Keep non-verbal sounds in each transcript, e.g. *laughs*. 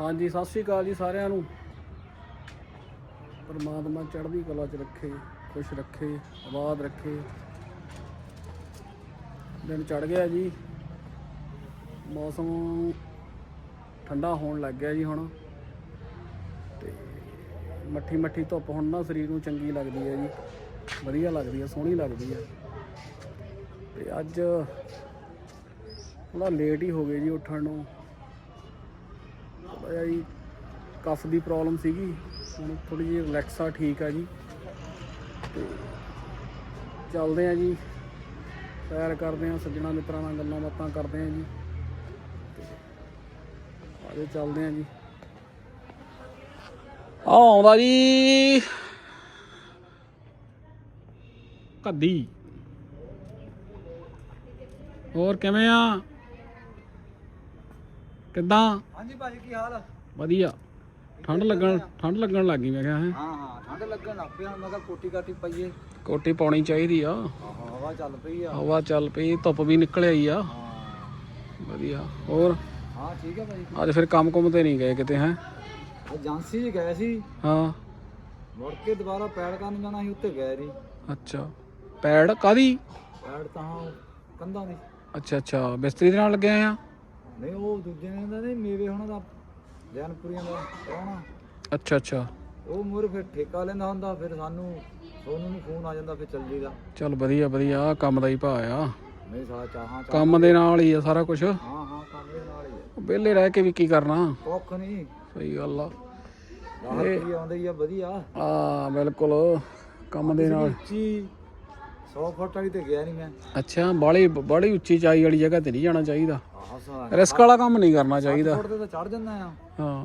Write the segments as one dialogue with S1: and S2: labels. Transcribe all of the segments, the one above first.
S1: ਹਾਂਜੀ, ਸਤਿ ਸ਼੍ਰੀ ਅਕਾਲ ਜੀ ਸਾਰਿਆਂ ਨੂੰ। ਪਰਮਾਤਮਾ ਚੜ੍ਹਦੀ ਕਲਾ 'ਚ ਰੱਖੇ, ਖੁਸ਼ ਰੱਖੇ, ਆਬਾਦ ਰੱਖੇ। ਦਿਨ ਚੜ ਗਿਆ ਜੀ। ਮੌਸਮ ਠੰਡਾ ਹੋਣ ਲੱਗ ਗਿਆ ਜੀ ਹੁਣ। ਤੇ ਮੱਠੀ ਮੱਠੀ ਧੁੱਪ ਹੁਣ ਨਾ ਸਰੀਰ ਨੂੰ ਚੰਗੀ ਲੱਗਦੀ ਹੈ ਜੀ। ਵਧੀਆ ਲੱਗਦੀ ਹੈ, ਸੋਹਣੀ ਲੱਗਦੀ ਹੈ। ਤੇ ਅੱਜ ਥੋੜਾ ਲੇਟ ਹੀ ਹੋ ਗਏ ਜੀ ਉੱਠਣ ਨੂੰ। ਥੋੜਾ ਜੀ, ਕਫ ਦੀ ਪ੍ਰੋਬਲਮ ਸੀਗੀ। ਹੁਣ ਥੋੜੀ ਜਿਹੀ ਰਿਲੈਕਸ ਆ, ਠੀਕ ਆ ਜੀ। ਤੇ ਚੱਲਦੇ ਆ ਜੀ। ਸੈਰ ਕਰਦੇ ਆ, ਸੱਜਣਾ ਮਿੱਤਰਾਂ ਨਾਲ ਗੱਲਾਂ ਬਾਤਾਂ ਕਰਦੇ ਆ ਜੀ। ਤੇ ਚੱਲਦੇ ਆ ਜੀ। ਆ ਆਉਂਦਾ ਜੀ। ਕੱਦੀ ਹੋਰ ਕਿਵੇਂ ਆ? ਕਿੱਦਾਂ?
S2: ਹਾਂਜੀ ਭਾਜੀ ਕੀ ਹਾਲ ਆ?
S1: ਵਧੀਆ। ਠੰਡ ਲੱਗਣ ਠੰਡ ਲੱਗਣ ਲੱਗੀ ਮੈਂ ਕਿਹਾ ਹੈ।
S2: ਹਾਂ ਹਾਂ ਠੰਡ ਲੱਗਣ ਲੱਗ ਪਈ ਹੁਣ ਮੈਂ ਕਿਹਾ ਕੋਟੀ ਕਾਟੀ ਪਾਈਏ।
S1: ਕੋਟੀ ਪਾਉਣੀ ਚਾਹੀਦੀ ਆ।
S2: ਆਹੋ ਹਵਾ ਚੱਲ ਪਈ ਆ।
S1: ਹਵਾ ਚੱਲ ਪਈ ਧੁੱਪ ਵੀ ਨਿਕਲ ਆਈ ਆ।
S2: ਹਾਂ।
S1: ਵਧੀਆ। ਹੋਰ?
S2: ਹਾਂ ਠੀਕ ਹੈ ਭਾਜੀ।
S1: ਅੱਜ ਫਿਰ ਕੰਮ ਕੁੰਮ ਤੇ ਨਹੀਂ ਗਏ ਕਿਤੇ ਹੈ?
S2: ਏਜੰਸੀ 'ਚ ਗਏ ਸੀ।
S1: ਹਾਂ।
S2: ਮੁੜ ਕੇ ਦੁਬਾਰਾ ਪੈੜ ਕਰਨ ਜਾਣਾ ਸੀ ਉੱਤੇ ਗਏ ਨਹੀਂ।
S1: ਅੱਛਾ। ਪੈੜ ਕਾਦੀ
S2: ਪੈੜ ਤਾਂ ਹਾਂ ਕੰਧਾਂ ਦੀ।
S1: ਅੱਛਾ ਅੱਛਾ। ਬਿਸਤਰੀ ਦੇ ਨਾਲ ਲੱਗੇ ਆਏ ਆ?
S2: ਨਹੀਂ ਉਹ ਦੂਜੇ ਨੇ ਦਾ ਨਹੀਂ ਮੇਵੇ ਹੋਣਾ ਦਾ ਜੈਨਪੁਰੀਆਂ ਦਾ ਕੌਣਾ
S1: ਅੱਛਾ ਅੱਛਾ।
S2: ਉਹ ਮੂਰ ਫਿਰ ਠੇਕਾ ਲੈਂਦਾ ਹੁੰਦਾ ਫਿਰ ਸਾਨੂੰ ਸੋਨੂੰ ਨੂੰ ਫੋਨ ਆ ਜਾਂਦਾ ਫਿਰ ਚੱਲ ਜੀਦਾ
S1: ਚੱਲ ਵਧੀਆ ਵਧੀਆ ਆਹ ਕੰਮ ਦਾ ਹੀ ਭਾ ਆ।
S2: ਨਹੀਂ ਸਾਲਾ ਚਾਹਾਂ ਚਾਹ
S1: ਕੰਮ ਦੇ ਨਾਲ ਹੀ ਆ ਸਾਰਾ ਕੁਝ
S2: ਹਾਂ ਹਾਂ ਕੰਮ ਦੇ ਨਾਲ ਹੀ ਆ।
S1: ਵਿਹਲੇ ਰਹਿ ਕੇ ਵੀ ਕੀ ਕਰਨਾ?
S2: ਕੁੱਖ ਨਹੀਂ।
S1: ਸਹੀ ਗੱਲ ਆ।
S2: ਰਾਹਤ ਵੀ ਆਉਂਦੀ ਹੀ ਆ ਵਧੀਆ।
S1: ਆ ਬਿਲਕੁਲ ਕੰਮ ਦੇ ਨਾਲ।
S2: ਉੱਚੀ 100 ਫੁੱਟ ਵਾਲੀ ਤੇ ਗਿਆ ਨਹੀਂ ਮੈਂ।
S1: ਅੱਛਾ ਬਾੜੀ ਬਾੜੀ ਉੱਚੀ ਚਾਈ ਵਾਲੀ ਜਗ੍ਹਾ ਤੇ ਨਹੀਂ ਜਾਣਾ ਚਾਹੀਦਾ। ਰਿਸਕ ਵਾਲਾ ਕੰਮ ਨਹੀਂ ਕਰਨਾ ਚਾਹੀਦਾ।
S2: ਫੁੱਟ ਤੇ ਤਾਂ ਚੜ ਜਾਂਦਾ ਆ।
S1: ਹਾਂ।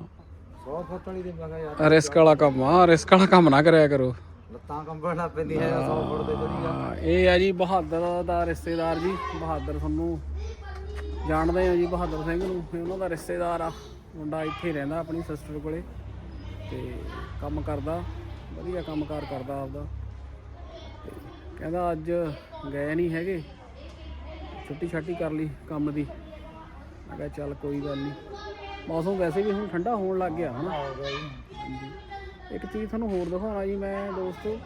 S2: 100 ਫੁੱਟ ਵਾਲੀ ਤੇ ਮੈਂ ਕਿਹਾ ਯਾਰ
S1: ਰਿਸਕ ਵਾਲਾ ਕੰਮ ਆ। ਰਿਸਕ ਵਾਲਾ ਕੰਮ ਨਾ ਕਰਿਆ ਕਰੋ।
S2: ਲੱਤਾਂ ਕੰਬਣ ਲੱਗ ਪੈਂਦੀਆਂ 100 ਫੁੱਟ ਤੇ ਚੜੀ ਜਾ
S1: ਹਾਂ, ਇਹ ਆ ਜੀ ਬਹਾਦਰ ਦਾ ਰਿਸ਼ਤੇਦਾਰ ਜੀ ਬਹਾਦਰ ਤੁਹਾਨੂੰ ਜਾਣਦੇ ਹੋ ਜੀ ਬਹਾਦਰ ਸਿੰਘ ਨੂੰ ਇਹ ਉਹਨਾਂ ਦਾ ਰਿਸ਼ਤੇਦਾਰ ਆ। ਮੁੰਡਾ ਇੱਥੇ ਰਹਿੰਦਾ ਆਪਣੀ ਸਿਸਟਰ ਕੋਲੇ ਤੇ ਕੰਮ ਕਰਦਾ ਵਧੀਆ ਕੰਮਕਾਰ ਕਰਦਾ ਆਪਦਾ। ਤੇ ਕਹਿੰਦਾ ਅੱਜ ਗਏ ਨਹੀਂ ਹੈਗੇ ਛੁੱਟੀ ਛਾਟੀ ਕਰ ਲਈ ਕੰਮ ਦੀ। ਮੈਂ ਕਿਹਾ ਚੱਲ ਕੋਈ ਗੱਲ ਨਹੀਂ ਮੌਸਮ ਵੈਸੇ ਵੀ ਹੁਣ ਠੰਡਾ ਹੋਣ ਲੱਗ ਗਿਆ ਹਨਾ? ਹਾਂਜੀ। ਇੱਕ ਚੀਜ਼ ਤੁਹਾਨੂੰ ਹੋਰ ਦਿਖਾਉਣਾ ਜੀ ਮੈਂ ਦੋਸਤੋ।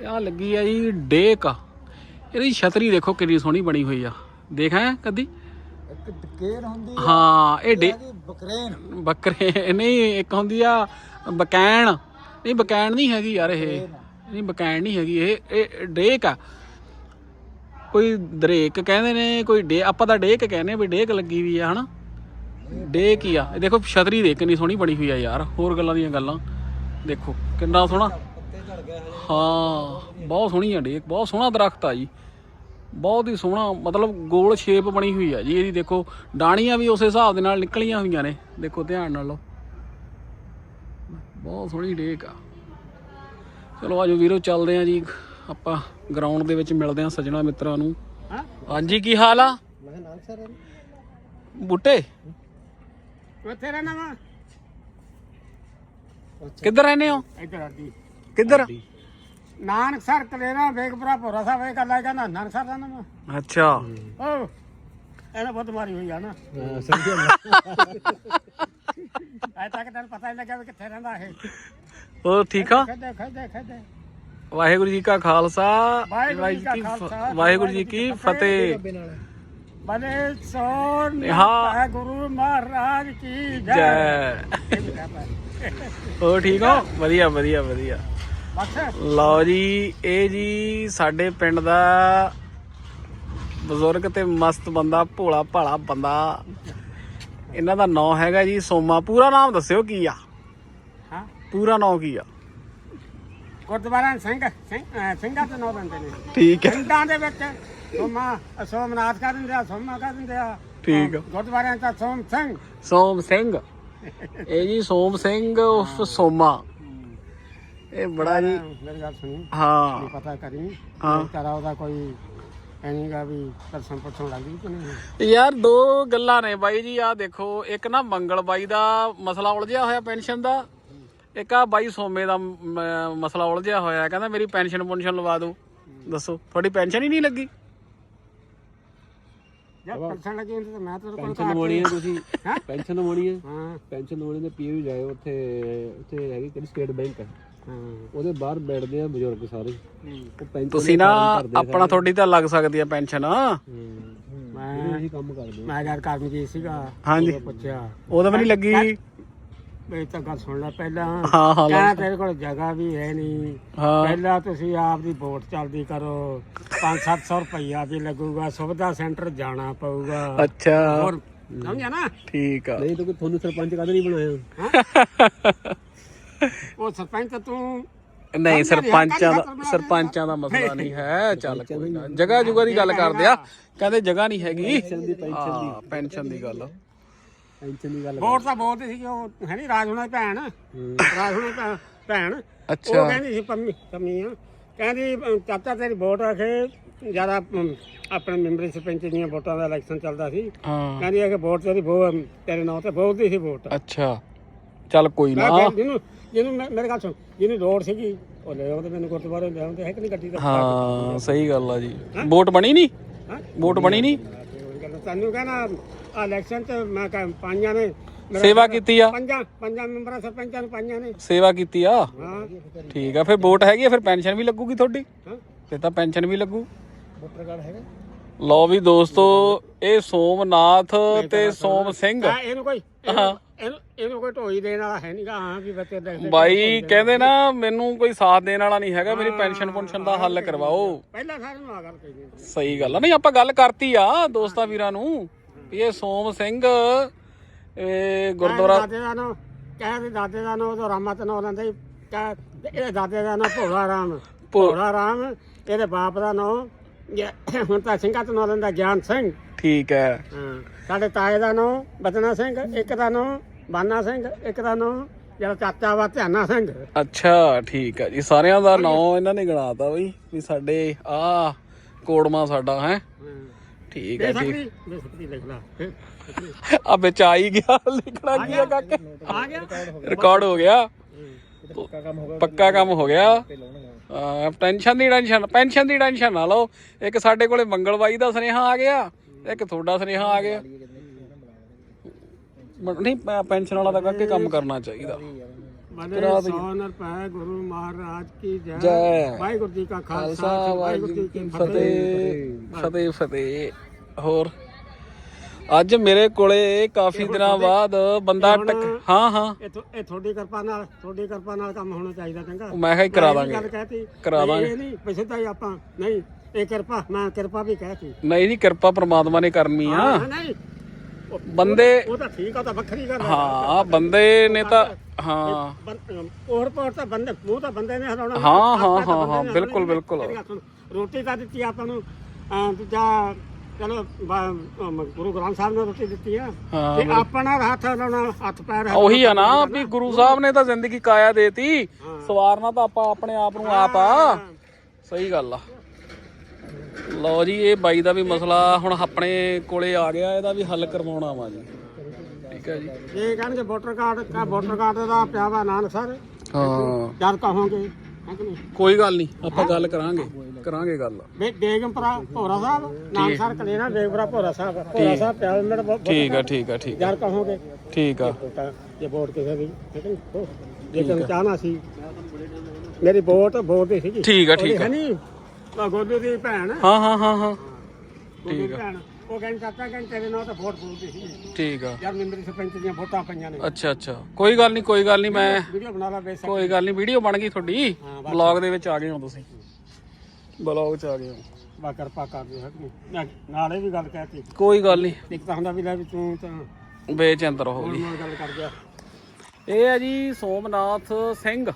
S1: ਇਹ ਆਹ ਲੱਗੀ ਆ ਜੀ ਡੇਕ। ਇਹਦੀ ਛਤਰੀ ਦੇਖੋ ਕਿੰਨੀ ਸੋਹਣੀ ਬਣੀ ਹੋਈ ਆ। ਦੇਖਾਂ ਕਦੀ?
S2: ਇੱਕ ਡਕੇਰ ਹੁੰਦੀ
S1: ਹਾਂ ਇਹ ਡੇ
S2: ਆ ਕਿ ਬਕਰੇਨ।
S1: ਬੱਕਰੇ ਨਹੀਂ ਇੱਕ ਹੁੰਦੀ ਆ ਬਕੈਣ। ਨਹੀਂ ਬਕੈਣ ਨਹੀਂ ਹੈਗੀ ਯਾਰ ਇਹ। ਨਹੀਂ ਬਕੈਣ ਨਹੀਂ ਹੈਗੀ ਇਹ। ਇਹ ਡੇਕ ਆ। ਕੋਈ ਦਰੇਕ ਕਹਿੰਦੇ ਨੇ, ਕੋਈ ਡੇ, ਆਪਾਂ ਤਾਂ ਡੇਕ ਕਹਿੰਦੇ ਵੀ ਡੇਕ ਲੱਗੀ ਵੀ ਆ, ਹਨਾ? ਡੇਕ ਹੀ ਆ। ਇਹ ਦੇਖੋ, ਛਤਰੀ ਦੇਖ ਕਿੰਨੀ ਸੋਹਣੀ ਬਣੀ ਹੋਈ ਆ ਯਾਰ, ਹੋਰ ਗੱਲਾਂ ਦੀਆਂ ਗੱਲਾਂ। ਦੇਖੋ, ਕਿੰਨਾ ਸੋਹਣਾ। ਹਾਂ, ਬਹੁਤ ਸੋਹਣੀ ਆ ਡੇਕ, ਬਹੁਤ ਸੋਹਣਾ ਦਰਖਤ ਆ ਜੀ। ਬਹੁਤ ਹੀ ਸੋਹਣਾ, ਮਤਲਬ ਗੋਲ ਸ਼ੇਪ ਬਣੀ ਹੋਈ ਆ ਜੀ ਇਹਦੀ, ਦੇਖੋ। ਡਾਣੀਆਂ ਵੀ ਉਸੇ ਹਿਸਾਬ ਦੇ ਨਾਲ ਨਿਕਲੀਆਂ ਹੋਈਆਂ ਨੇ, ਦੇਖੋ ਧਿਆਨ ਨਾਲ ਲਓ। ਬਹੁਤ ਸੋਹਣੀ ਡੇਕ ਆ। ਚਲੋ ਆਜੋ ਵੀਰੋ, ਚੱਲਦੇ ਆ ਜੀ। ਆਪਾਂ ਗਰਾਊਂਡ ਦੇ ਵਿੱਚ ਮਿਲਦੇ ਆ ਸੱਜਣਾ ਮਿੱਤਰਾਂ ਨੂੰ। ਹਾਂਜੀ ਕੀ ਹਾਲ ਆ?
S2: ਮੈਂ ਨਾਲ ਸਰ
S1: ਬੁੱਟੇ?
S2: ਕਿੱਥੇ ਰਹਿਣਾ ਵਾ
S1: ਕਿੱਧਰ ਰਹਿੰਦੇ ਹੋ?
S2: ਇੱਧਰ ਆਦੀ
S1: ਕਿੱਧਰ?
S2: ਨਾਨਕ ਸਰ ਕਲੇਰਾ ਵੇਗਪੁਰਾ ਭੋਰਾ ਸਾਹਿਬ ਇਹ ਗੱਲ ਆ ਕਹਿੰਦਾ ਨਾਨਕ ਸਰ ਦਾ ਨਾਮ
S1: ਅੱਛਾ।
S2: ਓ ਇਹਨਾਂ ਬਹੁਤ ਮਾਰੀ ਹੋਈ ਆ ਨਾ। ਅਜੇ ਤੱਕ ਤੈਨੂੰ ਪਤਾ ਹੀ ਲੱਗਿਆ ਵੀ ਕਿੱਥੇ ਰਹਿੰਦਾ ਇਹ।
S1: ਹੋਰ ਠੀਕ ਆ?
S2: ਖੱਦੇ ਖੱਦੇ ਖੱਦੇ
S1: ਵਾਹਿਗੁਰੂ ਜੀ ਕਾ ਖਾਲਸਾ
S2: ਵਾਹਿਗੁਰੂ ਜੀ ਕਾ
S1: ਫ- ਵਾਹਿਗੁਰੂ ਜੀ ਕੀ ਫਤਿਹ।
S2: ਬਨੇ ਸੋ
S1: ਹਾਂ।
S2: ਨਿਹਾਲ ਗੁਰੂ ਮਹਾਰਾਜ ਕੀ ਜੈ।
S1: ਜੈ। ਹੋਰ ਠੀਕ ਹੋ? ਵਧੀਆ ਵਧੀਆ ਵਧੀਆ।
S2: ਬਸ।
S1: ਲਓ ਜੀ ਇਹ ਜੀ ਸਾਡੇ ਪਿੰਡ ਦਾ ਬਜ਼ੁਰਗ ਤੇ ਮਸਤ ਬੰਦਾ ਭੋਲਾ ਭਾਲਾ ਬੰਦਾ। ਇਹਨਾਂ ਦਾ ਨਾਂ ਹੈਗਾ ਜੀ ਸੋਮਾ। ਪੂਰਾ ਨਾਮ ਦੱਸਿਓ ਕੀ ਆ?
S2: ਹਾਂ।
S1: ਪੂਰਾ ਨਾਮ ਕੀ ਆ?
S2: ਗੁਰਦੁਆਰਾ ਸਿੰਘ ਸਿੰਘ ਅਹ ਸਿੰਘਾਂ ਦੇ ਨਾਂ ਦਿੰਦੇ ਨੇ।
S1: ਠੀਕ ਹੈ।
S2: ਪਿੰਡਾਂ ਦੇ ਵਿੱਚ ਸੋਮਾ ਸੋਮਨਾਥ ਕਰ ਦਿੰਦੇ ਆ ਸੋਮਾ ਕਰ ਦਿੰਦੇ ਆ।
S1: ਠੀਕ ਆ।
S2: ਗੁਰਦੁਆਰਿਆਂ ਦਾ ਸੋਮ ਸਿੰਘ।
S1: ਸੋਮ ਸਿੰਘ। ਇਹ ਜੀ ਸੋਮ ਸਿੰਘ ਉਫ ਸੋਮਾ। ਇਹ ਬੜਾ ਜੀ
S2: ਮੇਰੀ ਗੱਲ ਸੁਣੀ।
S1: ਹਾਂ।
S2: ਪਤਾ ਕਰੀ।
S1: ਹਾਂ।
S2: ਤੇਰਾ ਉਹਦਾ ਕੋਈ ਐਨੀਗਾ ਵੀ ਪਰਸਨ ਪੁੱਛਣ ਲੱਗੀ ਕਿ ਨਹੀਂ?
S1: ਯਾਰ ਦੋ ਗੱਲਾਂ ਨੇ ਬਾਈ ਜੀ ਆ ਦੇਖੋ ਇੱਕ ਨਾ ਮੰਗਲ ਬਾਈ ਦਾ ਮਸਲਾ ਉਲਝਿਆ ਹੋਇਆ ਪੈਨਸ਼ਨ ਦਾ ਇੱਕ ਆ ਬਾਈ ਸੋਮੇ ਦਾ ਮ- ਮਸਲਾ ਉਲਝਿਆ ਹੋਇਆ ਕਹਿੰਦਾ ਮੇਰੀ ਪੈਨਸ਼ਨ ਪੁਨਸ਼ਨ ਲਵਾ ਦਿਓ। ਦੱਸੋ ਤੁਹਾਡੀ ਪੈਨਸ਼ਨ ਹੀ ਨਹੀਂ ਲੱਗੀ?
S2: ਜਦ ਪਰਸਨ ਲੱਗੀ ਹੁੰਦੀ ਤਾਂ ਮੈਂ ਤੇਰੇ ਕੋਲ
S3: ਪੈਨਸ਼ਨ ਲਵਾਉਣੀ ਹੈ ਤੁਸੀਂ।
S2: ਹੈਂ?
S3: ਪੈਨਸ਼ਨ ਲਵਾਉਣੀ ਹੈ
S2: ਹਾਂ।
S3: ਪੈਨਸ਼ਨ ਲਵਾਉਣੀ ਤੇ ਪੀਓ ਜਾਇਓ। ਉੱਥੇ ਉੱਥੇ ਹੈਗੀ ਕਿਹੜੀ ਸਟੇਟ ਬੈਂਕ ਹੈ
S2: ਹਾਂ।
S3: ਉਹਦੇ ਬਾਹਰ ਬੈਠਦੇ ਆ ਬਜ਼ੁਰਗ ਸਾਰੇ। ਉਹ ਪੈਨਸ਼ਨ
S1: ਤੁਸੀਂ ਨਾ ਆਪਣਾ ਤੁਹਾਡੀ ਤਾਂ ਲੱਗ ਸਕਦੀ ਆ ਪੈਨਸ਼ਨ।
S2: ਮੈਂ
S3: ਇਹੀ ਕੰਮ ਕਰਦੇ ਆ।
S2: ਮੈਂ ਯਾਰ ਕਰਨ ਜੀ ਸੀਗਾ।
S1: ਹਾਂਜੀ।
S2: ਪੁੱਛਿਆ।
S1: ਉਦੋਂ ਵੀ ਨਹੀਂ ਲੱਗੀ।
S2: ਬਈ ਤਾਂ ਗੱਲ ਸੁਣ ਲੈ ਪਹਿਲਾਂ
S1: ਹਾਂ ਹਾਂ
S2: ਕਹਿੰਦਾ ਤੇਰੇ ਕੋਲ ਜਗ੍ਹਾ ਵੀ ਹੈ ਨਹੀਂ
S1: ਹਾਂ।
S2: ਪਹਿਲਾਂ ਤੁਸੀਂ ਆਪ ਦੀ ਵੋਟ ਚੱਲਦੀ ਕਰੋ 5-700 ਰੁਪਈਆ ਵੀ ਲੱਗੂਗਾ ਸੁਵਿਧਾ ਸੈਂਟਰ ਜਾਣਾ ਪਊਗਾ।
S1: ਅੱਛਾ।
S2: ਹੋਰ ਸਮਝਿਆ ਨਾ?
S1: ਠੀਕ ਆ।
S3: ਨਹੀਂ ਤਾਂ ਕੋਈ ਤੁਹਾਨੂੰ ਸਰਪੰਚ ਕਾਹਦੇ ਨਹੀਂ ਬਣਾਇਆ?
S2: ਉਹ ਸਰਪੰਚ ਤਾਂ ਤੂੰ
S1: ਨਹੀਂ ਸਰਪੰਚਾਂ ਦਾ ਸਰਪੰਚਾਂ ਦਾ ਮਸਲਾ ਨਹੀਂ। ਹੈ ਚੱਲ ਕੋਈ ਨਾ। ਜਗ੍ਹਾ ਜੁਗਾ ਦੀ ਗੱਲ ਕਰਦੇ ਆ। ਕਹਿੰਦੇ ਜਗ੍ਹਾ ਨਹੀਂ ਹੈਗੀ। ਪੈਨਸ਼ਨ ਦੀ ਗੱਲ
S3: ਪੈਨਸ਼ਨ ਦੀ ਗੱਲ
S2: ਵੋਟ ਤਾਂ ਸੀ ਉਹ ਹੈ ਨਹੀਂ ਰਾਜ ਹੁਣਾ ਦੀ ਭੈਣ। ਰਾਜ ਹੁਣਾ ਦੀ ਭੈ- ਭੈਣ।
S1: ਅੱਛਾ।
S2: ਉਹ ਕਹਿੰਦੀ ਸੀ ਪੰਮੀ ਪੰਮੀ ਆ। ਕਹਿੰਦੀ ਅਮ, ਚਾਚਾ ਤੇਰੀ ਵੋਟ ਆਖੇ ਜ਼ਿਆਦਾ ਆਪਣੇ ਮੈਂਬਰੀ ਸਰਪੰਚ ਦੀਆਂ ਵੋਟਾਂ ਦਾ ਇਲੈਕਸ਼ਨ ਚੱਲਦਾ ਸੀ।
S1: ਹਾਂ।
S2: ਕਹਿੰਦੀ ਆ ਕਿ ਵੋਟ ਤੇਰੀ ਬਹੁਤ ਤੇਰੇ ਨਾਂ ਤੇ ਬਹੁਤ ਦੀ ਸੀ ਵੋਟ।
S1: ਅੱਛਾ। ਚੱਲ ਕੋਈ
S2: ਮੈਂ
S1: ਨਾ।
S2: ਕਿਹਾ ਜਿਹਨੂੰ ਜਿਹਨੂੰ ਮੈਂ- ਮੇਰੇ ਗੱਲ ਸੁਣ ਜਿਹਨੂੰ ਲੋੜ ਸੀਗੀ ਉਹ ਲੈ ਆਉਂਦੇ ਮੈਨੂੰ ਗੁਰਦੁਆਰੇ ਲੈ ਆਉਂਦੇ ਹੈ ਕਿ ਨਹੀਂ ਗੱਡੀ ਦਾ
S1: ਹਾਂ ਸਹੀ ਗੱਲ ਆ ਜੀ। ਵੋਟ ਬਣੀ ਨਹੀਂ
S2: ਹਾਂ?
S1: ਵੋਟ ਬਣੀ ਨਹੀਂ
S2: ਤੈਨੂੰ ਕਹਿੰਦਾ ਆ ਇਲੈਕਸ਼ਨ ਚ ਮੈਂ ਕਹਾਂ ਪਾਈਆਂ ਨੇ। ਮੇਰਾ
S1: ਸੇਵਾ ਕੀਤੀ ਆ?
S2: ਪੰਜਾਂ ਪੰਜਾਂ ਮੈਂਬਰਾਂ ਸਰਪੰਚਾਂ ਨੂੰ ਪਾਈਆਂ ਨੇ।
S1: ਸੇਵਾ ਕੀਤੀ ਆ?
S2: ਹਾਂ।
S1: ਠੀਕ ਆ ਫਿਰ ਵੋਟ ਹੈਗੀ ਆ ਫਿਰ ਪੈਨਸ਼ਨ ਵੀ ਲੱਗੂਗੀ ਤੁਹਾਡੀ?
S2: ਹਾਂ।
S1: ਫਿਰ ਤਾਂ ਪੈਨਸ਼ਨ ਵੀ ਲੱਗੂ।
S2: ਵੋਟਰ ਕਾਰਡ ਹੈਗਾ?
S1: ਲਓ ਵੀ ਦੋਸਤੋ ਇਹ ਸੋਮਨਾਥ ਤੇ ਸੋਮ ਸਿੰਘ।
S2: ਆ ਇਹਨੂੰ ਕੋਈ ਇਹਨੂੰ ਇਹਨੂੰ- ਇਹਨੂੰ ਕੋਈ ਢੋਈ ਦੇਣ ਵਾਲਾ ਹੈ ਨਹੀਂਗਾ ਹਾਂ ਵੀ ਬੱਚੇ ਦੇਖਦੇ
S1: ਬਾਈ ਕਹਿੰਦੇ ਨਾ ਮੈਨੂੰ ਕੋਈ ਸਾਥ ਦੇਣ ਵਾਲਾ ਨਹੀਂ ਹੈਗਾ ਮੇਰੀ ਪੈਨਸ਼ਨ ਪੁਨਸ਼ਨ ਦਾ ਹੱਲ ਕਰਵਾਓ।
S2: ਪਹਿਲਾਂ ਸਾਰਿਆਂ ਨੂੰ ਆ ਗੱਲ ਕਹੀ
S1: ਸਹੀ ਗੱਲ ਆ ਨਹੀਂ ਆਪਾਂ ਗੱਲ ਕਰਤੀ ਆ ਦੋਸਤਾਂ ਵੀਰਾਂ ਨੂੰ। ਇਹ ਸੋਮ ਸਿੰਘ ਇਹ ਗੁਰਦੁਆਰਾ
S2: ਦਾਦੇ ਦਾ ਨਾਮ ਕਹਿ ਦੇ ਦਾਦੇ ਦਾ ਨਾਮ ਉਹ ਰਾਮਾ ਤੇ ਨਾਮ ਲੈਂਦਾ ਸੀ। ਕਹਿ ਇਹਦੇ ਦਾਦੇ ਦਾ ਨਾਮ ਭੋਲਾ ਰਾਮ। ਭੋਲਾ ਰਾਮ ਇਹਦੇ ਬਾਪ ਦਾ ਨਾਮ ਹੁਣ ਤਾਂ ਸਿੰਘਾਂ ਤੋਂ ਨਾਮ ਲੈਂਦਾ ਗਿਆਨ ਸਿੰਘ।
S1: ਠੀਕ ਹੈ।
S2: ਸਾਡੇ ਤਾਏ ਦਾ ਨਾਮ ਬਚਨਾ ਸਿੰਘ ਇੱਕ ਦਾ ਨਾਮ ਬਾਨਾ ਸਿੰਘ ਇੱਕ ਦਾ ਨਾਮ ਜਿਹੜਾ ਚਾਚਾ ਵਾ ਧਿਆਨਾ ਸਿੰਘ।
S1: ਅੱਛਾ ਠੀਕ ਹੈ ਜੀ। ਸਾਰਿਆਂ ਦਾ ਨਾਮ ਇਹਨਾਂ ਨੇ ਗਣਾਤਾ ਬਈ ਵੀ ਸਾਡੇ ਆ ਕੋੜਮਾ ਸਾਡਾ ਹੈ। ਠੀਕ ਹੈ
S2: ਦੇ
S1: ਜੀ।
S2: ਦੇ ਲਿਖ ਲਾ।
S1: ਆ ਵਿੱਚ ਆ ਹੀ ਗਿਆ ਲਿਖਣਾ ਕੀ ਹੈ ਕਾਕੇ?
S2: ਆ ਗਿਆ?
S1: ਰਿਕਾਰਡ ਹੋ ਗਿਆ।
S3: ਪੱਕਾ ਕੰਮ ਹੋ
S1: ਪੱਕਾ ਕੰਮ ਹੋ ਗਿਆ। ਆ ਟੈਨਸ਼ਨ ਦੀ ਟੈਨਸ਼ਨ ਪੈਨਸ਼ਨ ਦੀ ਟੈਨਸ਼ਨ ਨਾ ਲਓ। ਇੱਕ ਸਾਡੇ ਕੋਲੇ ਮੰਗਲਵਾਈ ਦਾ ਸੁਨੇਹਾ ਆ ਗਿਆ ਇੱਕ ਤੁਹਾਡਾ ਸੁਨੇਹਾ ਆ ਗਿਆ। ਨਹੀਂ ਪੈਨਸ਼ਨ ਵਾਲਾ ਤਾਂ ਕਾਕੇ ਕੰਮ ਕਰਨਾ ਚਾਹੀਦਾ।
S2: ਬਨੇ ਸੋਨ ਰੁਪਏ ਗੁਰੂ ਮਹਾਰਾਜ ਕੀ ਜੈ।
S1: ਜੈ।
S2: ਵਾਹਿਗੁਰੂ ਜੀ ਕਾ ਖਾਲਸਾ
S1: ਖਾਲਸਾ
S2: ਵਾਹਿਗੁਰੂ ਜੀ ਕੀ ਫਤਿਹ।
S1: ਫਤਿਹ। ਫਤਿਹ ਫਤਿਹ। ਹੋਰ? ਅੱਜ ਮੇਰੇ ਕੋਲੇ ਕਾਫੀ ਦਿਨਾਂ ਬਾਅਦ ਬੰਦਾ ਟਕ ਹਾਂ ਹਾਂ।
S2: ਇਹ ਤੁਹਾਡੀ ਕਿਰਪਾ ਨਾਲ ਤੁਹਾਡੀ ਕਿਰਪਾ ਨਾਲ ਕੰਮ ਹੋਣਾ ਚਾਹੀਦਾ ਚੰਗਾ।
S1: ਮੈਂ ਕਿਹਾ ਜੀ ਕਰਾ
S2: ਮੈਂ ਇਹ ਗੱਲ ਕਹਿਤੀ।
S1: ਕਰਾ
S2: ਨਹੀਂ, ਇਹ ਨਹੀਂ ਪੈਸੇ ਤਾਂ ਹੀ ਆਪਾਂ ਨਹੀਂ ਇਹ ਕਿਰਪਾ ਮੈਂ ਕਿਰਪਾ ਵੀ ਕਹਿਤੀ।
S1: ਨਹੀਂ ਜੀ ਕਿਰਪਾ ਪ੍ਰਮਾਤਮਾ ਨੇ ਕਰਨੀ ਆ।
S2: ਹਾਂ ਨਹੀਂ
S1: ਬੰਦੇ
S2: ਉਹ ਤਾਂ ਠੀਕ ਆ ਉਹ ਤਾਂ ਵੱਖਰੀ ਗੱਲ ਹੈ
S1: ਹਾਂ ਬੰਦੇ ਨੇ ਤਾਂ ਹਾਂ।
S2: ਉਹ ਰਿਪੋਰਟ ਤਾਂ ਬੰਦੇ ਮੂੰਹ ਤਾਂ ਬੰਦੇ ਨੇ ਹਲਾਉਣਾ
S1: ਹਾਂ, ਹਾਂ, ਹਾਂ, ਹਾਂ, ਬਿਲਕੁਲ। ਬਿਲਕੁਲ।
S2: ਰੋਟੀ ਤਾਂ ਦਿੱਤੀ ਆਪਾਂ ਨੂੰ ਦੂਜਾ ਚਲੋ ਗੁਰੂ ਗ੍ਰੰਥ ਸਾਹਿਬ ਨੇ ਰੋਟੀ ਦਿੱਤੀ ਆ। ਤੇ ਆਪਣਾ ਹੱਥ ਹਲਾਉਣਾ ਹੱਥ ਪੈਰ
S1: ਉਹੀ ਆ ਨਾ ਵੀ ਗੁਰੂ ਸਾਹਿਬ ਨੇ ਤਾਂ ਜ਼ਿੰਦਗੀ ਕਾਇਆ ਦੇਤੀ। ਸਵਾਰਨਾ ਤਾਂ ਆਪਾਂ ਆਪਣੇ ਆਪ ਨੂੰ ਆਪ ਆ। ਸਹੀ ਗੱਲ ਆ। ਲਓ ਜੀ ਇਹ ਬਾਈ ਦਾ ਵੀ ਮਸਲਾ ਹੁਣ ਆਪਣੇ ਕੋਲੇ ਆ ਗਿਆ ਇਹਦਾ ਵੀ ਹੱਲ ਕਰਵਾਉਣਾ ਵਾ ਜੀ। ਠੀਕ ਹੈ ਜੀ।
S2: ਇਹ ਕਹਿਣਗੇ ਵੋਟਰ ਕਾਰਡ ਕਾ ਵੋਟਰ ਕਾਰਡ ਦਾ ਪਿਆ ਵਾ ਨਾਨਕ ਸਰ।
S1: ਹਾਂ।
S2: ਜਦ ਕਹੋਗੇ
S1: ਕੋਈ ਗੱਲ ਨਹੀਂ ਆਪਾਂ ਗੱਲ ਕਰਾਂਗੇ ਕਰਾਂਗੇ ਗੱਲ।
S2: ਬੇ ਬੇਗਮਪੁਰਾ ਭੋਰਾ ਸਾਹਿਬ ਨਾਨਕ ਸਰ ਕਲੇਰਾ ਬੇਗਮਪੁਰਾ ਭੋਰਾ ਸਾਹਿਬ। ਭੋਰਾ ਸਾਹਿਬ ਪਿਆ ਮੇਰਾ ਵੋਟਰ
S1: ਠੀਕ ਆ ਠੀਕ ਆ ਠੀਕ
S2: ਜਦ ਕਹੋਗੇ।
S1: ਠੀਕ ਆ।
S2: ਇਹ ਵੋਟ ਕਿਸੇ ਦੀ ਠੀਕ ਹੈ। ਜੇ ਚਾਹਨਾ ਸੀ। ਮੇਰੀ ਵੋਟ ਵੋਟ ਹੀ ਸੀਗੀ।
S1: ਠੀਕ ਆ ਠੀਕ
S2: ਹੈ
S1: ਆ
S2: ਨਹੀਂ ਆ ਗੋਦੂ ਦੀ ਭੈਣ।
S1: ਹਾਂ ਹਾਂ ਹਾਂ ਹਾਂ।
S2: ਦੀ ਭੈਣ। ਉਹ ਕਹਿੰਦੀ ਚਾਚਾ ਕਹਿੰਦੀ ਤੇਰੇ ਨਾਲ ਤਾਂ ਵੋਟ ਪਊਗੀ ਸੀ।
S1: ਠੀਕ ਆ।
S2: ਯਾਰ ਮੈਂਬਰੀ ਸਰਪੰਚ ਦੀਆਂ ਵੋਟਾਂ ਪਈਆਂ ਨੇ।
S1: ਅੱਛਾ ਅੱਛਾ। ਕੋਈ ਗੱਲ ਨਹੀਂ ਕੋਈ ਗੱਲ ਨਹੀਂ ਮੈਂ
S2: ਵੀਡੀਓ ਬਣਾ ਲਾ ਬੇਸਕ।
S1: ਕੋਈ ਗੱਲ ਨਹੀਂ ਵੀਡੀਓ ਬਣ ਗਈ ਤੁਹਾਡੀ।
S2: ਹਾਂ,
S1: ਬਲੌਗ ਦੇ ਵਿੱਚ ਆ ਗਏ ਹੋ ਤੁਸੀਂ। ਬਲੌਗ 'ਚ ਆ ਗਏ ਹੋ।
S2: ਬਾ ਕਿਰਪਾ ਕਰ ਦਿਓ ਹੈ ਕਿ ਨਹੀਂ ਮੈਂ ਨਾਲੇ ਵੀ ਗੱਲ ਕਹਿਤੀ।
S1: ਕੋਈ ਗੱਲ ਨਹੀਂ।
S2: ਇੱਕ ਤਾਂ ਹੁੰਦਾ ਵੀ ਲੈ ਵੀ ਤੂੰ ਤਾਂ
S1: ਬੇਚਿੰਤ ਰਹੋ
S2: ਹੋਰ
S1: ਜੀ।
S2: ਨਾਲ ਗੱਲ ਕਰ ਗਿਆ
S1: ਇਹ ਹੈ ਜੀ ਸੋਮਨਾਥ ਸਿੰਘ।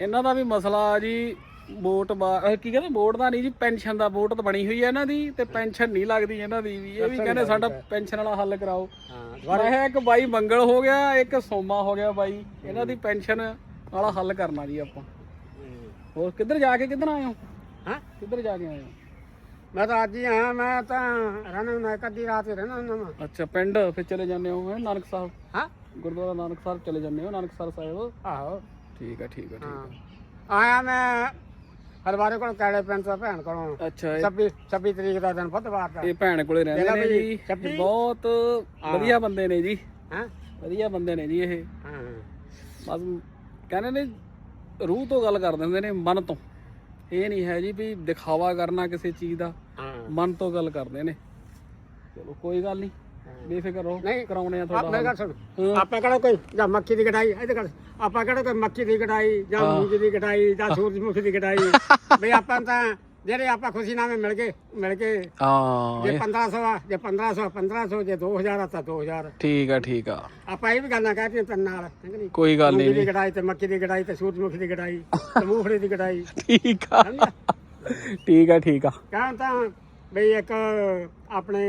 S1: ਇਹਨਾਂ ਦਾ ਵੀ ਮਸਲਾ ਆ ਜੀ ਵੋਟ ਬਾ- ਅਹ ਕੀ ਕਹਿੰਦੇ ਵੋਟ ਦਾ ਨਹੀਂ ਜੀ ਪੈਨਸ਼ਨ ਦਾ ਵੋਟ ਤਾਂ ਬਣੀ ਹੋਈ ਹੈ ਇਹਨਾਂ ਦੀ ਤੇ ਪੈਨਸ਼ਨ ਨਹੀਂ ਲੱਗਦੀ ਇਹਨਾਂ ਦੀ ਵੀ। ਇਹ ਵੀ ਕਹਿੰਦੇ ਸਾਡਾ ਪੈਨਸ਼ਨ ਵਾਲਾ ਹੱਲ ਕਰਾਓ।
S2: ਹਾਂ
S1: ਮੈਂ ਕਿਹਾ ਇੱਕ ਬਾਈ ਮੰਗਲ ਹੋ ਗਿਆ ਇੱਕ ਸੋਮਾ ਹੋ ਗਿਆ ਬਾਈ। ਇਹਨਾਂ ਦੀ ਪੈਨਸ਼ਨ ਵਾਲਾ ਹੱਲ ਕਰਨਾ ਜੀ ਆਪਾਂ। ਹੋਰ ਕਿੱਧਰ ਜਾ ਕੇ ਕਿੱਧਰ ਆਏ ਹੋ?
S2: ਹਾਂ?
S1: ਕਿੱਧਰ ਜਾ ਕੇ ਆਏ ਹੋ?
S2: ਮੈਂ ਤਾਂ ਅੱਜ ਹੀ ਆਇਆ ਮੈਂ ਤਾਂ ਰਹਿਣਾ ਨਾ ਅੱਧੀ ਰਾਤ ਹੀ ਰਹਿਣਾ ਹੁੰਦਾ ਮੈਂ
S1: ਅੱਛਾ ਪਿੰਡ ਫਿਰ ਚਲੇ ਜਾਂਦੇ ਹੋ ਹੈਂ, ਨਾਨਕ ਸਾਹਿਬ?
S2: ਹਾਂ?
S1: ਗੁਰਦੁਆਰਾ ਨਾਨਕ ਸਾਹਿਬ ਚਲੇ ਜਾਂਦੇ ਹੋ ਨਾਨਕਸਰ ਸਾਹਿਬ?
S2: ਆਹੋ।
S1: ਠੀਕ ਹੈ ਠੀਕ ਹੈ ਠੀਕ ਹੈ।
S2: ਆਇਆ ਮੈਂ ਹਲਵਾਰੇ ਕੋਲ ਕਾਲੇ ਪਿੰਡ ਤੋਂ ਭੈਣ ਕੋਲੋਂ
S1: ਅੱਛਾ ਇਹ
S2: 26 26 ਤਰੀਕ ਦਾ ਦਿਨ ਬੁੱਧਵਾਰ ਦਾ।
S1: ਇਹ ਭੈਣ ਕੋਲੇ ਰਹਿੰਦੇ ਨੇ ਜੀ। ਬਹੁਤ ਵਧੀਆ ਬੰਦੇ ਨੇ ਜੀ।
S2: ਹਾਂ?
S1: ਵਧੀਆ ਬੰਦੇ ਨੇ ਜੀ ਇਹ।
S2: ਹਾਂ।
S1: ਬਸ ਕਹਿੰਦੇ ਨੇ ਰੂਹ ਤੋਂ ਗੱਲ ਕਰ ਦਿੰਦੇ ਨੇ ਮਨ ਤੋਂ। ਇਹ ਨਹੀਂ ਹੈ ਜੀ ਵੀ ਦਿਖਾਵਾ ਕਰਨਾ ਕਿਸੇ ਚੀਜ਼ ਦਾ। ਮਨ ਤੋਂ ਗੱਲ ਕਰਦੇ ਨੇ। ਚਲੋ ਕੋਈ ਗੱਲ ਨਹੀਂ। ਬੇਫਿਕਰ ਰਹੋ
S2: ਨਹੀਂ,
S1: ਕਰਾਉਣੇ ਆ
S2: ਆਪ ਮੈਂ
S1: ਤੁਹਾਡਾ
S2: ਗੱਲ ਸੁਣ
S1: ਹਾਂ।
S2: ਆਪਾਂ ਕਿਹੜਾ ਕੋਈ ਜਾਂ ਮੱਕੀ ਦੀ ਕਢਾਈ ਇਹਦੇ ਕਰ ਆਪਾਂ ਕਿਹੜਾ ਕੋਈ ਮੱਕੀ ਦੀ ਕਢਾਈ ਜਾਂ ਮੂੰਗੀ ਦੀ ਕਢਾਈ ਜਾਂ ਸੂਰਜਮੁਖੀ ਦੀ ਕਢਾਈ ਵੀ *laughs* ਆਪਾਂ ਤਾਂ ਜਿਹੜੇ ਆਪਾਂ ਖੁਸ਼ੀਨਾਮੇ ਮਿਲ ਗਏ ਮਿਲ ਕੇ
S1: ਹਾਂ
S2: ਜੇ
S1: ਇਹ
S2: 1500 ਆ ਜੇ 1500 1500 ਜੇ 2000 ਆ ਤਾਂ 2000
S1: ਠੀਕ ਆ ਠੀਕ ਆ।
S2: ਆਪਾਂ ਇਹ ਵੀ ਗੱਲਾਂ ਕਹਿਤੀਆਂ ਤਨ ਨਾਲ ਠੀਕ ਨਹੀਂ?
S1: ਕੋਈ ਗੱਲ
S2: ਮੂੰਗੀ
S1: ਨਹੀਂ
S2: ਦੀ ਕਢਾਈ ਤੇ ਮੱਕੀ ਦੀ ਕਢਾਈ ਤੇ ਸੂਰਜਮੁਖੀ ਦੀ ਕਢਾਈ ਤੇ *laughs* ਮੂੰਗਫਲੀ ਦੀ ਕਢਾਈ
S1: ਠੀਕ ਆ। ਠੀਕ ਆ ਠੀਕ ਆ।
S2: ਕਹਾਂ ਤਾਂ ਬਈ ਇੱਕ ਆਪਣੇ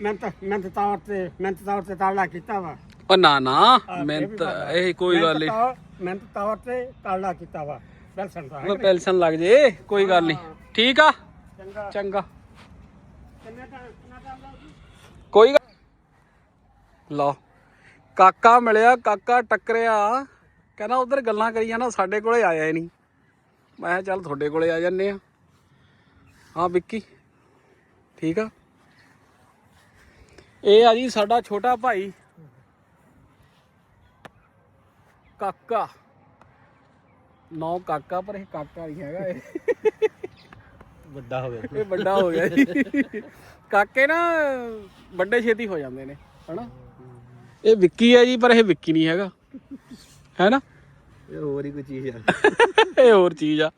S2: ਮਿਹਨਤ ਮਿਹਨਤ ਤੌਰ ਤੇ ਮਿਹਨਤ ਤੌਰ ਤੇ ਤਾਲਾ ਕੀਤਾ ਵਾ।
S1: ਉਹ ਨਾ ਨਾ ਮੈਂ
S2: ਆ।
S1: ਇਹ ਕੋਈ ਗੱਲ ਨਹੀਂ
S2: ਮਿਹਨਤ ਤੌਰ ਤੇ ਤਾਲਾ ਕੀਤਾ ਵਾ। ਬੈਲਸਨ ਦਾ
S1: ਉਹ ਪੈਲਸਨ ਲੱਗ ਜੇ ਕੋਈ ਗੱਲ ਨਹੀਂ ਠੀਕ ਆ?
S2: ਚੰਗਾ। ਤਾਂ
S1: ਕੋਈ ਗੱਲ ਲਓ। ਕਾਕਾ ਮਿਲਿਆ ਕਾਕਾ ਟੱਕਰਿਆ। ਕਹਿੰਦਾ ਉਧਰ ਗੱਲਾਂ ਕਰੀ ਜਾਣਾ ਸਾਡੇ ਕੋਲੇ ਆਇਆ ਹੀ ਨਹੀਂ ਮੈਂ ਕਿਹਾ ਚੱਲ ਤੁਹਾਡੇ ਕੋਲੇ ਆ ਜੰਨੇ ਆ। ਹਾਂ ਵਿੱਕੀ। ਠੀਕ ਆ? ਇਹ ਆ ਜੀ ਸਾਡਾ ਛੋਟਾ ਭਾਈ। ਕਾਕਾ। ਨੌ ਕਾਕਾ ਪਰ ਇਹ ਕਾਕਾ ਨਹੀਂ ਹੈਗਾ ਇਹ।
S3: ਵੱਡਾ ਹੋ ਗਿਆ।
S1: ਇਹ ਵੱਡਾ ਹੋ ਗਿਆ ਜੀ। ਕਾਕੇ ਨਾ ਵੱਡੇ ਛੇਤੀ ਹੋ ਜਾਂਦੇ ਨੇ ਹਨਾ? ਇਹ ਵਿੱਕੀ ਹੈ ਜੀ ਪਰ ਇਹ ਵਿੱਕੀ ਨਹੀਂ ਹੈਗਾ। ਹੈ ਨਾ
S3: ਇਹ ਹੋਰ ਹੀ ਕੋਈ ਚੀਜ਼ ਆ।
S1: ਇਹ ਹੋਰ ਚੀਜ਼ ਆ।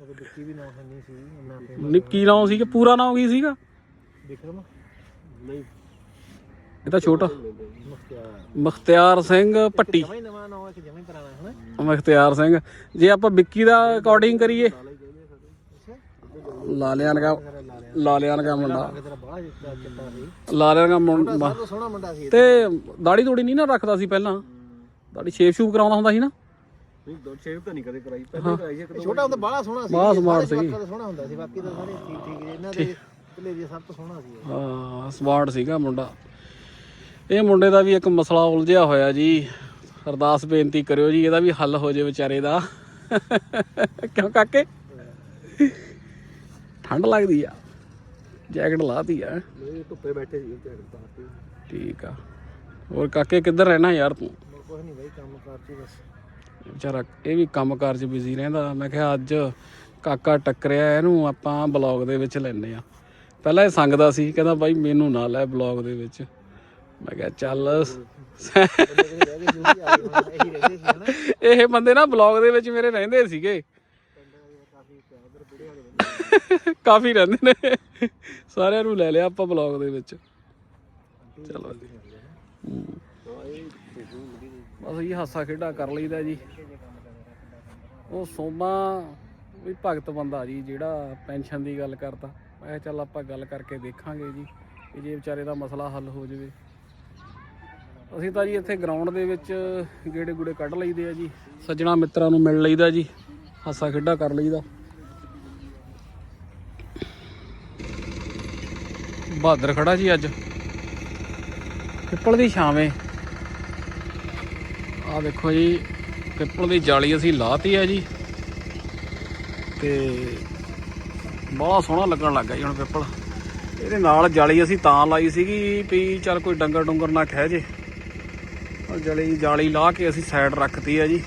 S3: ਉਹ ਦਿੱਤੀ ਵੀ ਨਾ ਨਹੀਂ ਸੀ ਇੰਨਾ ਫੇਮਸ
S1: ਨਿੱਕੀ ਨਾਮ ਸੀ ਕਿ ਪੂਰਾ ਨਾਮ ਕੀ ਸੀਗਾ?
S3: ਵਿਕਰਮ? ਨਹੀਂ
S1: ਇਹ ਤਾਂ ਛੋਟਾ।
S3: ਮੁਖਤਿਆਰ
S1: ਸਿੰਘ ਭੱਟੀ।
S3: ਜਮਾ ਹੀ ਨਵਾਂ ਨਾਮ ਹੈ ਕਿ ਜਮਾ ਹੀ ਪੁਰਾਣਾ ਹੈ ਨਾ
S1: ਮੁਖਤਿਆਰ ਸਿੰਘ। ਜੇ ਆਪਾਂ ਵਿੱਕੀ ਦਾ ਅਕੋਰਡਿੰਗ ਕਰੀਏ। ਲਾਲਿਆਂ ਦਾ ਲਾਲਿਆਂ ਦਾ ਮੁੰਡਾ। ਲਾਲਿਆਂ ਦਾ ਮੁੰਡਾ
S3: ਤੋਂ।
S1: ਦਾੜੀ ਤੋੜੀ ਨਹੀਂ ਨਾ ਰੱਖਦਾ ਸੀ ਪਹਿਲਾਂ। ਦਾੜੀ ਸ਼ੇਪ ਸ਼ੂਪ ਕਰਾਉਂਦਾ ਹੁੰਦਾ ਸੀ ਨਾ।
S3: ਨਹੀਂ ਦੋ ਸ਼ੇਵ ਤਾਂ ਨਹੀਂ ਕਦੇ ਕਰਾਈ। ਪਹਿਲੇ ਕਰਾਈ ਇੱਕ ਛੋਟਾ ਹੁੰਦਾ ਬੜਾ ਸੋਹਣਾ ਸੀ।
S1: ਬੜਾ smart ਸੀ।
S3: ਬਾਕੀ ਸੋਹਣਾ ਹੁੰਦਾ ਸੀ। ਬਾਕੀ ਤਾਂ ਸਾਰੇ ਠੀਕ ਠੀਕ। ਇਹਨਾਂ ਦੇ ਭਲੇਜੀ ਸਭ ਤੋਂ ਸੋਹਣਾ ਸੀ ਇਹ।
S1: ਹਾਂ ਸਮਾਰਟ ਸੀਗਾ ਮੁੰਡਾ। ਇਹ ਮੁੰਡੇ ਦਾ ਵੀ ਇੱਕ ਮਸਲਾ ਉਲਝਿਆ ਹੋਇਆ ਜੀ। ਅਰਦਾਸ ਬੇਨਤੀ ਕਰਿਓ ਜੀ ਇਹਦਾ ਵੀ ਹੱਲ ਹੋ ਜੇ ਵਿਚਾਰੇ ਦਾ। ਕਿਉਂ ਕਾਕੇ? ਠੰਡ ਲੱਗਦੀ ਆ। ਜੈਕਟ ਲਾਤੀ ਆ।
S3: ਇਹ ਧੁੱਪੇ ਬੈਠੇ ਸੀ ਤੇ ਪਾਤੀ।
S1: ਠੀਕ ਆ। ਹੋਰ ਕਾਕੇ ਕਿੱਧਰ ਰਹਿਣਾ ਯਾਰ ਤੂੰ?
S3: ਕੁਝ ਨਹੀਂ ਬਾਈ ਕੰਮ ਕਰਤੀ ਬਸ।
S1: ਵਿਚਾਰਾ ਇਹ ਵੀ ਕੰਮਕਾਰ 'ਚ ਬਿਜ਼ੀ ਰਹਿੰਦਾ। ਮੈਂ ਕਿਹਾ ਅੱਜ ਕਾਕਾ ਟੱਕਰਿਆ ਇਹਨੂੰ ਆਪਾਂ ਬਲੌਗ ਦੇ ਵਿੱਚ ਲੈਨੇ ਆ। ਪਹਿਲਾਂ ਇਹ ਸੰਗਦਾ ਸੀ ਕਹਿੰਦਾ ਬਾਈ ਮੈਨੂੰ ਨਾ ਲੈ ਬਲੌਗ ਦੇ ਵਿੱਚ। ਮੈਂ ਕਿਹਾ ਚੱਲ
S3: ਜੋ ਇਹੀ
S1: ਬੰਦੇ ਨਾ ਬਲੌਗ ਦੇ ਵਿੱਚ ਮੇਰੇ ਰਹਿੰਦੇ ਸੀਗੇ। ਕਾਫੀ ਰਹਿੰਦੇ ਨੇ। ਸਾਰਿਆਂ ਨੂੰ ਲੈ ਲਿਆ ਆਪਾਂ ਬਲੌਗ ਦੇ ਵਿੱਚ। ਚਲੋ ਹਮ। ਬਸ ਇਹ ਹਾਸਾ ਖੇਡਾ ਕਰ ਲਈਦਾ ਜੀ। ਉਹ ਸੋਮਾ ਵੀ ਭਗਤ ਬੰਦਾ ਜੀ ਜਿਹੜਾ ਪੈਨਸ਼ਨ ਦੀ ਗੱਲ ਕਰਦਾ। ਮੈਂ ਚੱਲ ਆਪਾਂ ਗੱਲ ਕਰਕੇ ਦੇਖਾਂਗੇ ਜੀ ਕਿ ਜੇ ਵਿਚਾਰੇ ਦਾ ਮਸਲਾ ਹੱਲ ਹੋ ਜਾਵੇ। ਅਸੀਂ ਤਾਂ ਜੀ ਇੱਥੇ ਗਰਾਊਂਡ ਦੇ ਵਿੱਚ ਗੇੜੇ ਗੂੜੇ ਕੱਢ ਲਈਦੇ ਆ ਜੀ। ਸੱਜਣਾ ਮਿੱਤਰਾਂ ਨੂੰ ਮਿਲ ਲਈਦਾ ਜੀ, ਹਾਸਾ ਖੇਡਾ ਕਰ ਲਈਦਾ। ਬਹਾਦਰ ਖੜਾ ਜੀ ਅੱਜ। ਪਿੱਪਲ ਦੀ ਛਾਵੇਂ। ਆ ਦੇਖੋ ਜੀ, ਪਿੱਪਲ ਦੀ ਜਾਲੀ ਅਸੀਂ ਲਾਤੀ ਹੈ ਜੀ। ਤੇ ਬਹੁਤ ਸੋਹਣਾ ਲੱਗਣ ਲੱਗਾ ਜੀ ਹੁਣ ਪਿੱਪਲ। ਇਹਦੇ ਨਾਲ ਜਾਲੀ ਅਸੀਂ ਤਾਂ ਲਾਈ ਸੀਗੀ ਵੀ ਚੱਲ ਕੋਈ ਡੰਗਰ ਡੁੰਗਰ ਨਾ ਖਹਿ ਜੇ। ਜਲੀ ਜਾਲੀ ਲਾ ਕੇ ਅਸੀਂ ਸਾਈਡ ਰੱਖਤੀ ਆ ਜੀ।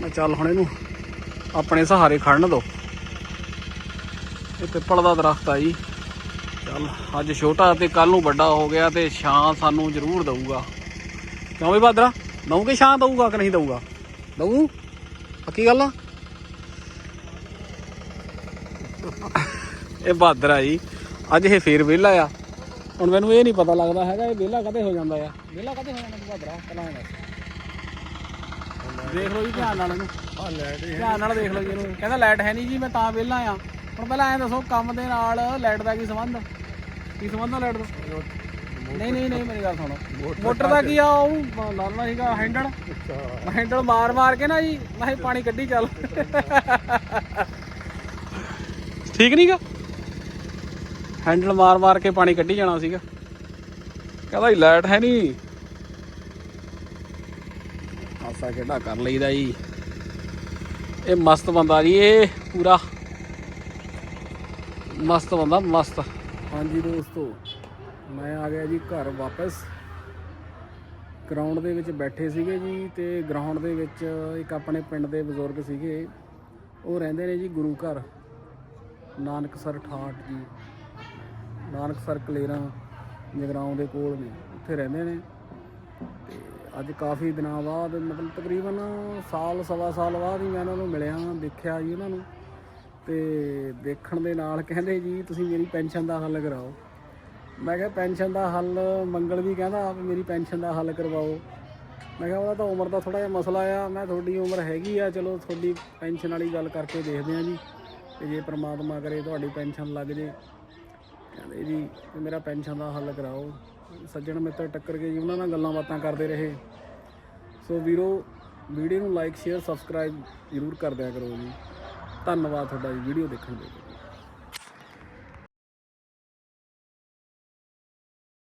S1: ਮੈਂ ਚੱਲ ਹੁਣ ਇਹਨੂੰ ਆਪਣੇ ਸਹਾਰੇ ਖੜਨ ਦੋ। ਇਹ ਪਿੱਪਲ ਦਾ ਦਰਖਤ ਆ ਜੀ। ਚੱਲ, ਅੱਜ ਛੋਟਾ ਤੇ ਕੱਲ ਨੂੰ ਵੱਡਾ ਹੋ ਗਿਆ ਤੇ ਛਾਂ ਸਾਨੂੰ ਜ਼ਰੂਰ ਦਊਗਾ। ਕਿਉਂ ਵੀ ਬਾਦਰਾ? ਦਊਗੇ ਛਾਂ, ਦਊਗਾ ਕਿ ਨਹੀਂ ਦਊਗਾ? ਦਊ? ਪੱਕੀ ਗੱਲ ਆ? ਇਹ ਬਹਾਦਰ ਆ ਜੀ, ਅੱਜ ਇਹ ਫੇਰ ਵਿਹਲਾ ਆ। ਹੁਣ ਮੈਨੂੰ ਇਹ ਨਹੀਂ ਪਤਾ ਲੱਗਦਾ ਹੈਗਾ ਇਹ ਵਿਹਲਾ ਕਦੇ ਹੋ ਜਾਂਦਾ ਆ। ਵਿਹਲਾ ਕਦੇ ਹੋ ਜਾਂਦਾ ਤੂੰ ਬਹਾਦਰਾ ਪਹਿਲਾਂ ਇਹ ਦੱਸ ਦੇਖ ਲਓ ਜੀ ਧਿਆਨ ਨਾਲ ਇਹਨੂੰ।
S3: ਆ ਲੈਟ
S1: ਧਿਆਨ ਨਾਲ ਦੇਖ ਲਓ ਜੀ ਇਹਨੂੰ। ਕਹਿੰਦਾ ਲਾਈਟ ਹੈ ਨਹੀਂ ਜੀ ਮੈਂ ਤਾਂ ਵਿਹਲਾ ਆ। ਹੁਣ ਪਹਿਲਾਂ ਐਂ ਦੱਸੋ ਕੰਮ ਦੇ ਨਾਲ ਲਾਈਟ ਦਾ ਕੀ ਸੰਬੰਧ? ਕੀ ਸੰਬੰਧ ਆ ਲਾਈਟ ਦਾ? ਨਹੀਂ ਨਹੀਂ ਨਹੀਂ ਮੇਰੀ ਗੱਲ ਸੁਣੋ। ਮੋਟਰ ਦਾ ਕੀ ਆ ਉਹ ਲਾਉਣਾ ਸੀਗਾ ਹੈਂਡਲ ਹੈਂਡਲ ਮਾਰ ਮਾਰ ਕੇ ਨਾ ਜੀ ਮੈਂ ਕਿਹਾ ਪਾਣੀ ਕੱਢੀ ਚੱਲ। ਠੀਕ ਨਹੀਂਗਾ ਹੈਂਡਲ ਮਾਰ ਮਾਰ ਕੇ ਪਾਣੀ ਕੱਢੀ ਜਾਣਾ ਸੀਗਾ। ਕਹਿੰਦਾ ਜੀ ਲਾਈਟ ਹੈ ਨਹੀਂ। ਹਾਸਾ ਖੇਡਾ ਕਰ ਲਈਦਾ ਜੀ। ਇਹ ਮਸਤ ਬੰਦਾ ਜੀ ਇਹ ਪੂਰਾ। ਮਸਤ ਬੰਦਾ, ਮਸਤ। ਹਾਂਜੀ ਦੋਸਤੋ, ਮੈਂ ਆ ਗਿਆ ਜੀ ਘਰ ਵਾਪਸ। ਗਰਾਊਂਡ ਦੇ ਵਿੱਚ ਬੈਠੇ ਸੀਗੇ ਜੀ ਤੇ ਗਰਾਊਂਡ ਦੇ ਵਿੱਚ ਇੱਕ ਆਪਣੇ ਪਿੰਡ ਦੇ ਬਜ਼ੁਰਗ ਸੀਗੇ। ਉਹ ਰਹਿੰਦੇ ਨੇ ਜੀ ਗੁਰੂ ਘਰ, ਨਾਨਕਸਰ ਠਾਠ ਜੀ। ਨਾਨਕ ਸਰ ਕਲੇਰਾਂ ਜਗਰਾਉਂ ਦੇ ਕੋਲ ਨੇ ਉੱਥੇ ਰਹਿੰਦੇ ਨੇ। ਤੇ ਅੱਜ ਕਾਫੀ ਦਿਨਾਂ ਬਾਅਦ ਮਤਲਬ ਤਕਰੀਬਨ ਸਾਲ, ਸਵਾ ਸਾਲ ਬਾਅਦ ਹੀ ਮੈਂ ਉਹਨਾਂ ਨੂੰ ਮਿਲਿਆ, ਦੇਖਿਆ ਜੀ ਉਹਨਾਂ ਨੂੰ। ਤੇ ਦੇਖਣ ਦੇ ਨਾਲ ਕਹਿੰਦੇ ਜੀ, ਤੁਸੀਂ ਮੇਰੀ ਪੈਨਸ਼ਨ ਦਾ ਹੱਲ ਕਰਾਓ। ਮੈਂ ਕਿਹਾ, ਪੈਨਸ਼ਨ ਦਾ ਹੱਲ? ਮੰਗਲ ਵੀ ਕਹਿੰਦਾ ਵੀ ਮੇਰੀ ਪੈਨਸ਼ਨ ਦਾ ਹੱਲ ਕਰਵਾਓ। ਮੈਂ ਕਿਹਾ, ਉਹਦਾ ਤਾਂ ਉਮਰ ਦਾ ਥੋੜਾ ਜਿਹਾ ਮਸਲਾ ਆ। ਮੈਂ ਤੁਹਾਡੀ ਉਮਰ ਹੈਗੀ ਆ, ਚਲੋ ਤੁਹਾਡੀ ਪੈਨਸ਼ਨ ਵਾਲੀ ਗੱਲ ਕਰਕੇ ਦੇਖਦੇ ਆ ਜੀ। ਤੇ ਜੇ ਪ੍ਰਮਾਤਮਾ ਕਰੇ, ਤੁਹਾਡੀ ਪੈਨਸ਼ਨ ਲੱਗ ਜੇ। ਕਹਿੰਦੇ ਜੀ ਮੇਰਾ ਪੈਨਸ਼ਨ ਦਾ ਹੱਲ ਕਰਾਓ। ਸੱਜਣ ਮਿੱਤਰ ਟੱਕਰ ਕੇ ਜੀ, ਉਹਨਾਂ ਨਾਲ ਗੱਲਾਂ ਬਾਤਾਂ ਕਰਦੇ ਰਹੇ। ਸੋ ਵੀਰੋ, ਵੀਡੀਓ ਨੂੰ ਲਾਈਕ ਸ਼ੇਅਰ ਸਬਸਕ੍ਰਾਈਬ ਜ਼ਰੂਰ ਕਰ ਦਿਆ ਕਰੋ ਜੀ। ਧੰਨਵਾਦ ਤੁਹਾਡਾ ਜੀ, ਵੀਡੀਓ ਦੇਖਣ ਦੇ ਲਈ।